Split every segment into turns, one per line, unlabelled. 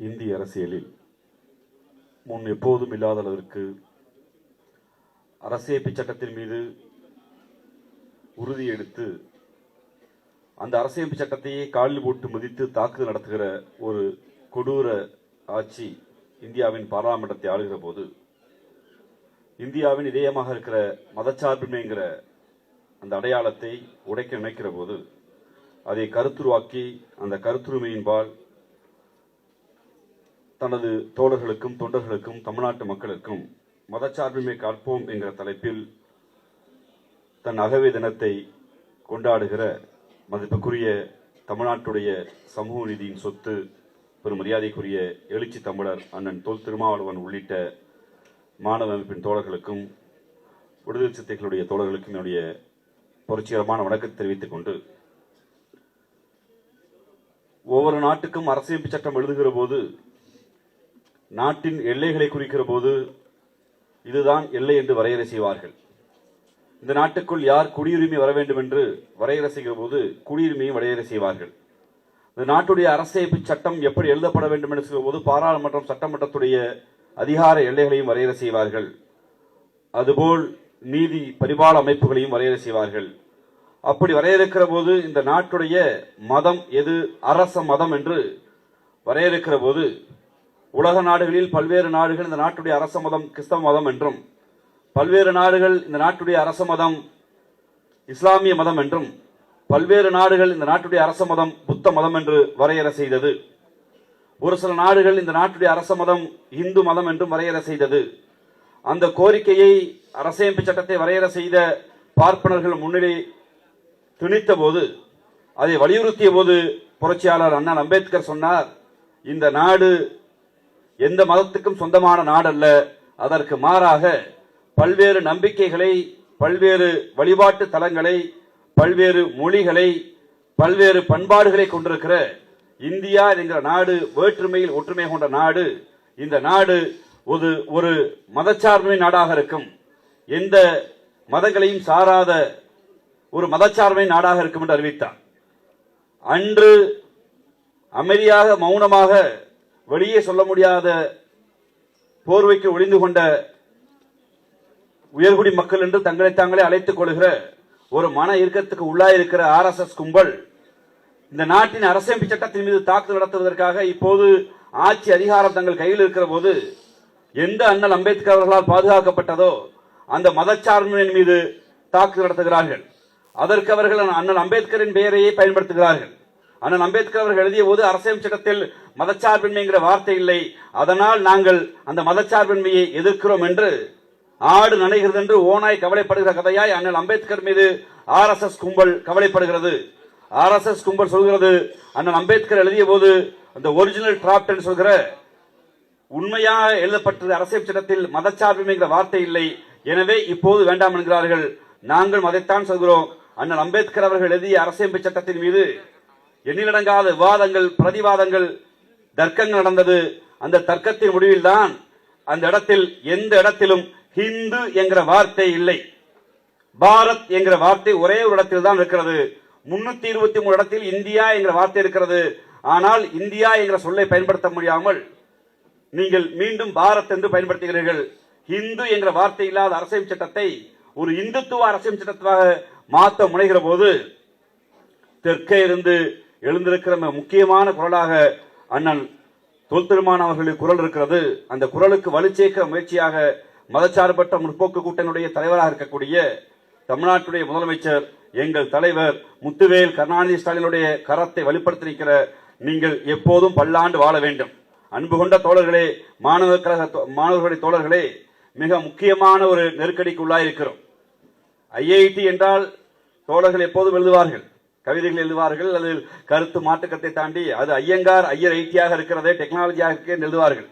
இந்திய அரசியலில் முன் எப்போதும் இல்லாத அளவிற்கு அரசியமைப்பு சட்டத்தின் மீது உறுதி எடுத்து அந்த அரசியமைப்பு சட்டத்தையே காலில் போட்டு மதித்து தாக்குதல் நடத்துகிற ஒரு கொடூர ஆட்சி இந்தியாவின் பாராளுமன்றத்தை ஆளுகிற போது இந்தியாவின் இதயமாக இருக்கிற மதச்சார்பின்மைங்கிற அந்த அடையாளத்தை உடைக்க நினைக்கிற போது அதை கருத்துருவாக்கி அந்த கருத்துரிமையின்பால் தனது தோழர்களுக்கும் தொண்டர்களுக்கும் தமிழ்நாட்டு மக்களுக்கும் மதச்சார்பின்மை காப்போம் என்கிற தலைப்பில் தன் அகவை தினத்தை கொண்டாடுகிற மதிப்புக்குரிய தமிழ்நாட்டுடைய சமூக நீதியின் சொத்து பெரும் மரியாதைக்குரிய எழுச்சி தமிழர் அண்ணன் தொல் திருமாவளவன் உள்ளிட்ட மாணவ அமைப்பின் தோழர்களுக்கும் விடுதலை சித்தைகளுடைய தோழர்களுக்கும் என்னுடைய புரட்சிகரமான வணக்கத்தை தெரிவித்துக் கொண்டு ஒவ்வொரு நாட்டுக்கும் அரசியமைப்பு சட்டம் எழுதுகிற போது நாட்டின் எல்லைகளை குறிக்கிற போது இதுதான் எல்லை என்று வரையறை செய்வார்கள். இந்த நாட்டுக்குள் யார் குடியுரிமை வர வேண்டும் என்று வரையறை செய்கிற போது குடியுரிமையும் வரையறை செய்வார்கள். இந்த நாட்டுடைய அரசியமைப்பு சட்டம் எப்படி எழுதப்பட வேண்டும் என்று சொல்கிற போது பாராளுமன்றம் சட்டமன்றத்துடைய அதிகார எல்லைகளையும் வரையறை செய்வார்கள். அதுபோல் நீதி பரிபால அமைப்புகளையும் வரையறை செய்வார்கள். அப்படி வரையறுக்கிற போது இந்த நாட்டுடைய மதம் எது? அரச மதம் என்று வரையறுக்கிற போது உலக நாடுகளில் பல்வேறு நாடுகள் இந்த நாட்டுடைய அரச மதம் கிறிஸ்தவ மதம் என்றும் பல்வேறு நாடுகள் இந்த நாட்டுடைய அரச மதம் இஸ்லாமிய மதம் என்றும் பல்வேறு நாடுகள் இந்த நாட்டுடைய அரச மதம் புத்த மதம் என்று வரையறை செய்தது. ஒரு சில நாடுகள் இந்த நாட்டுடைய அரச மதம் இந்து மதம் என்றும் வரையறை செய்தது. அந்த கோரிக்கையை அரசியமைப்பு சட்டத்தை வரையறை செய்த பார்ப்பனர்கள் முன்னிலை துணித்த போது அதை வலியுறுத்திய போது புரட்சியாளர் அண்ணன் அம்பேத்கர் சொன்னார் இந்த நாடு எந்த மதத்துக்கும் சொந்தமான நாடல்ல அதற்கு மாறாக பல்வேறு நம்பிக்கைகளை பல்வேறு வழிபாட்டு தலங்களை பல்வேறு மொழிகளை பல்வேறு பண்பாடுகளை கொண்டிருக்கிற இந்தியா என்கிற நாடு வேற்றுமையில் ஒற்றுமை கொண்ட நாடு இந்த நாடு ஒரு ஒரு மதச்சார்பை நாடாக இருக்கும். எந்த மதங்களையும் சாராத ஒரு மதச்சார்பை நாடாக இருக்கும் என்று அறிவித்தார். அன்று அமைதியாக மௌனமாக வெளியே சொல்ல முடியாத போர்வைக்கு ஒளிந்து கொண்ட உயர்குடி மக்கள் என்று தங்களை தாங்களே அழைத்துக் கொள்கிற ஒரு மன இறுக்கத்துக்கு உள்ளாயிருக்கிற ஆர் எஸ் எஸ் கும்பல் இந்த நாட்டின் அரசியமைப்பு சட்டத்தின் மீது தாக்குதல் நடத்துவதற்காக இப்போது ஆட்சி அதிகாரம் தங்கள் கையில் இருக்கிற போது எந்த அண்ணல் அம்பேத்கர் அவர்களால் பாதுகாக்கப்பட்டதோ அந்த மதச்சார்பின் மீது தாக்குதல் நடத்துகிறார்கள். அதற்கு அவர்கள் அண்ணல் அம்பேத்கரின் பெயரையே பயன்படுத்துகிறார்கள். அண்ணன் அம்பேத்கர் அவர்கள் எழுதிய போது அரசியல் சட்டத்தில் மதச்சார்பின்மைங்கிற வார்த்தை இல்லை. அதனால் நாங்கள் அந்த மதச்சார்பின்மையை எதிர்க்கிறோம் என்று ஆடு நனைகிறது என்று ஓனாய் கவலைப்படுகிற கதையாய் அண்ணல் அம்பேத்கர் மீது ஆர் எஸ் எஸ் கும்பல் கவலைப்படுகிறது. ஆர் எஸ் எஸ் கும்பல் சொல்கிறது அண்ணன் அம்பேத்கர் எழுதிய போது அந்த ஒரிஜினல் டிராப்ட் என்று சொல்கிற உண்மையாக எழுதப்பட்டது அரசியல் சட்டத்தில் மதச்சார்பின்மைங்கிற வார்த்தை இல்லை. எனவே இப்போது வேண்டாம் என்கிறார்கள். நாங்கள் அதைத்தான் சொல்கிறோம். அண்ணல் அம்பேத்கர் அவர்கள் எழுதிய அரசியமைப்பு சட்டத்தின் மீது எண்ணிலடங்காத விவாதங்கள் பிரதிவாதங்கள் தர்க்கங்கள் நடந்தது. அந்த தர்க்கத்தின் முடிவில் தான் அந்த இடத்தில் எந்த இடத்திலும் ஹிந்து என்கிற வார்த்தை இல்லை. பாரத் என்கிற வார்த்தை ஒரே ஒரு இடத்தில் தான் இருக்கிறது. முன்னூத்தி இருபத்தி மூணு இடத்தில் இந்தியா என்கிற வார்த்தை இருக்கிறது. ஆனால் இந்தியா என்கிற சொல்லை பயன்படுத்த முடியாமல் நீங்கள் மீண்டும் பாரத் என்று பயன்படுத்துகிறீர்கள். இந்து என்ற வார்த்தை இல்லாத அரசியல் சட்டத்தை ஒரு இந்துத்துவ அரசியல் சட்டத்தாக மாற்ற முனைகிற போது தெற்கே இருந்து எழுந்திருக்கிற முக்கியமான குரலாக அண்ணன் தொல் அவர்களுடைய குரல் இருக்கிறது. அந்த குரலுக்கு வலுச்சேர்க்கிற முயற்சியாக மதச்சார்பற்ற முற்போக்கு கூட்டணியுடைய தலைவராக இருக்கக்கூடிய தமிழ்நாட்டுடைய முதலமைச்சர் எங்கள் தலைவர் முத்துவேல் கருணாநிதி ஸ்டாலினுடைய கரத்தை வலுப்படுத்தியிருக்கிற நீங்கள் எப்போதும் பல்லாண்டு வாழ வேண்டும். அன்பு கொண்ட தோழர்களே மாணவர் கழக மாணவர்களுடைய தோழர்களே மிக முக்கியமான ஒரு நெருக்கடிக்கு உள்ளாயிருக்கிறோம். ஐஐடி என்றால் தோழர்கள் எப்போதும் எழுதுவார்கள். கவிதைகள் எழுதுவார்கள் அதில் கருத்து மாற்றுக்கத்தை தாண்டி அது ஐயங்கார் ஐயர் ஐடியாக இருக்கிறதே டெக்னாலஜியாக இருக்கே எழுதுவார்கள்.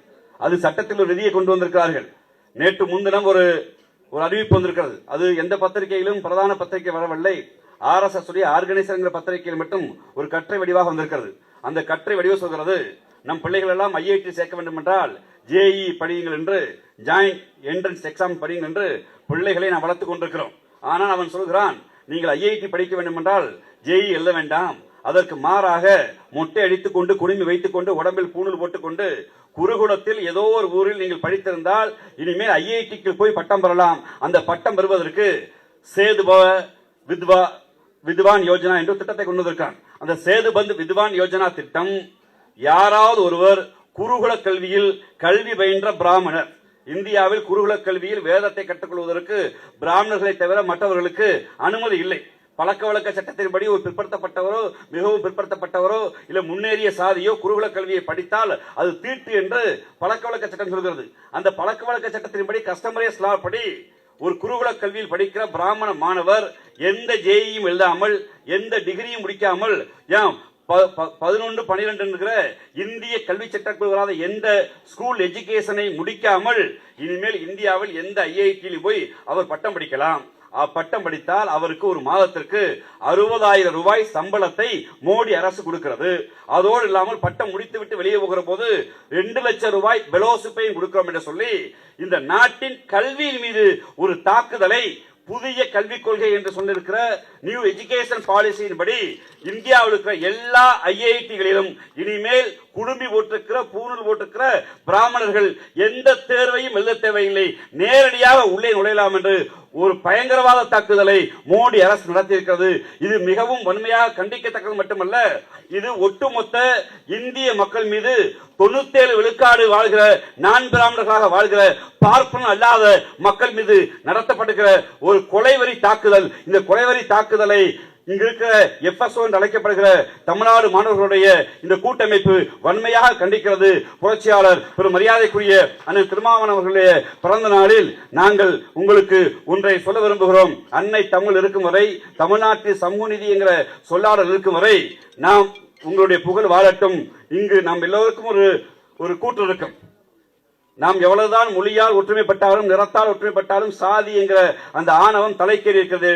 அது சட்டத்தில் ஒரு விதியை கொண்டு வந்திருக்கிறார்கள். நேற்று முன்தினம் ஒரு ஒரு அறிவிப்பு வந்திருக்கிறது. அது எந்த பத்திரிகையிலும் பிரதான பத்திரிகை வரவில்லை. ஆர் எஸ் எஸ் உடைய ஆர்கனைசர் பத்திரிகையில் மட்டும் ஒரு கற்றை வடிவாக வந்திருக்கிறது. அந்த கற்றை வடிவம் சொல்கிறது நம் பிள்ளைகள் எல்லாம் ஐஐடி சேர்க்க வேண்டும் என்றால் ஜேஇ படியுங்கள் என்று ஜாயிண்ட் என்ட்ரன்ஸ் எக்ஸாம் படியுங்கள் என்று பிள்ளைகளை நாம் வளர்த்துக் கொண்டிருக்கிறோம். ஆனால் அவன் சொல்கிறான் நீங்கள் ஐஐடி படிக்க வேண்டும் என்றால் ஜெய் எழுத வேண்டாம். அதற்கு மாறாக மொட்டை அடித்துக் கொண்டு குடுமி வைத்துக் கொண்டு உடம்பில் பூணூல் போட்டுக்கொண்டு குருகுலத்தில் ஏதோ ஒரு ஊரில் நீங்கள் படித்திருந்தால் இனிமேல் ஐஐடிக்கு போய் பட்டம் பெறலாம். அந்த பட்டம் பெறுவதற்கு சேதுபவ வித்வா வித்வான் யோஜனா என்ற திட்டத்தை கொண்டு வந்திருக்கான் அந்த சேதுபந்து வித்வான் யோஜனா திட்டம் யாராவது ஒருவர் குருகுல கல்வியில் கல்வி பயின்ற பிராமணர். இந்தியாவில் குருகுல கல்வியில் வேதத்தை கற்றுக்கொள்வதற்கு பிராமணர்களை தவிர மற்றவர்களுக்கு அனுமதி இல்லை. பழக்க வழக்க சட்டத்தின்படி ஒரு பிற்படுத்தப்பட்டவரோ மிகவும் பிற்படுத்தப்பட்டவரோ இல்ல முன்னேறிய சாதியோ குருகுல கல்வியை படித்தால் அது தீட்டு என்று பழக்க வழக்க சட்டம் சொல்கிறது. அந்த பழக்க வழக்க சட்டத்தின்படி கஸ்டமரேஸ் லா படி ஒரு குருகுல கல்வியில் படிக்கிற பிராமண மாணவர் எந்த ஜேயும் எழுதாமல் எந்த டிகிரியும் முடிக்காமல் ஏன் பதினொன்று பனிரெண்டு இருக்கிற இந்திய கல்வி சட்டக்குழு வராத எந்த ஸ்கூல் எஜுகேஷனை முடிக்காமல் இனிமேல் இந்தியாவில் எந்த ஐஐடியில் போய் அவர் பட்டம் படிக்கலாம். பட்டம் படித்தால் அவருக்கு ஒரு மாதத்திற்கு அறுபதாயிரம் ரூபாய் சம்பளத்தை மோடி அரசு கொடுக்கிறது. அதோடு இல்லாமல் பட்டம் முடித்துவிட்டு வெளியே போகிற போது ரெண்டு லட்சம் ரூபாய் பெலோசிப்பையும் கொடுக்கிறோம் என்று சொல்லி இந்த நாட்டின் கல்வியின் மீது ஒரு தாக்குதலை புதிய கல்விக் கொள்கை என்று சொல்லிருக்கிற நியூ எஜுகேஷன் பாலிசியின்படி இந்தியாவில் இருக்கிற எல்லா ஐஐடிகளிலும் இனிமேல் குடும்பி போட்டிருக்கிற பூணூல் போட்டிருக்கிற பிராமணர்கள் எந்த தேர்வையும் எழுத தேவையில்லை. நேரடியாக உள்ளே நுழையலாம் என்று ஒரு பயங்கரவாத தாக்குதலை மோடி அரசு நடத்தியிருக்கிறது. இது மிகவும் வன்மையாக கண்டிக்கத்தக்கது மட்டுமல்ல இது ஒட்டுமொத்த இந்திய மக்கள் மீது தொண்ணூத்தேழு விழுக்காடு வாழ்கிற நான் பிராமணர்களாக வாழ்கிற பார்ப்பன அல்லாத மக்கள் மீது நடத்தப்படுகிற ஒரு கொலைவரி தாக்குதல். இந்த கொலைவரி தாக்குதலை இங்க இருக்கிற எஃப்எஸ்ஓ என்று அழைக்கப்படுகிற தமிழ்நாடு மாணவர்களுடைய இந்த கூட்டமைப்பு வன்மையாக கண்டிக்கிறது. புரட்சியாளர் பெரும் மரியாதைக்குரிய அண்ணன் திருமாவனவர்களுடைய பிறந்த நாளில் நாங்கள் உங்களுக்கு ஒன்றை சொல்ல விரும்புகிறோம். அன்னை தமிழ் இருக்கும் வரை தமிழ்நாட்டில் சமூக நீதி என்கிற சொல்லாடல் இருக்கும் வரை நாம் உங்களுடைய புகழ் வாழட்டும். இங்கு நாம் எல்லோருக்கும் ஒரு ஒரு கூற்று இருக்கும். நாம் எவ்வளவுதான் மொழியால் ஒற்றுமைப்பட்டாலும் நிறத்தால் ஒற்றுமைப்பட்டாலும் சாதி என்கிற அந்த ஆணவம் தலைக்கேறி இருக்கிறது.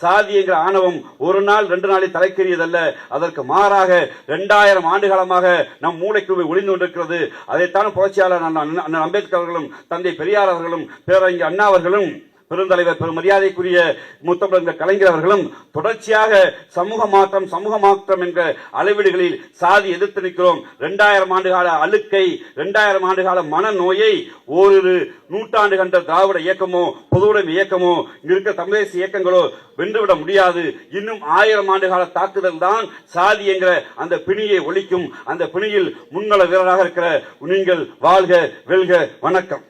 சாதி ஆணவம் ஒரு நாள் ரெண்டு நாளில் தலைக்கேறியதல்ல. அதற்கு மாறாக ரெண்டாயிரம் ஆண்டு காலமாக நம் மூளைக்கு ஒளிந்து கொண்டிருக்கிறது. அதைத்தான் புரட்சியாளர் அண்ணன் அம்பேத்கர் அவர்களும் தந்தை பெரியார் அவர்களும் பேரறிஞர் அண்ணா அவர்களும் பெருந்தலைவர் பெரும் மரியாதைக்குரிய முத்தமிழர் கலைஞர் அவர்களும் தொடர்ச்சியாக சமூக மாற்றம் சமூக மாற்றம் என்ற அளவீடுகளில் சாதி எதிர்த்து நிற்கிறோம். இரண்டாயிரம் ஆண்டு கால அழுக்கை இரண்டாயிரம் ஆண்டு கால மனநோயை ஓரிரு நூற்றாண்டு கண்ட திராவிட இயக்கமோ பொதுவுடைமை இயக்கமோ இருக்க தமிழேசு இயக்கங்களோ வென்றுவிட முடியாது. இன்னும் ஆயிரம் ஆண்டு கால தாக்குதல் தான் சாதி என்கிற அந்த பிணியை ஒழிக்கும். அந்த பிணியில் முன்னல வீரராக இருக்கிற நீங்கள் வாழ்க வெல்க வணக்கம்.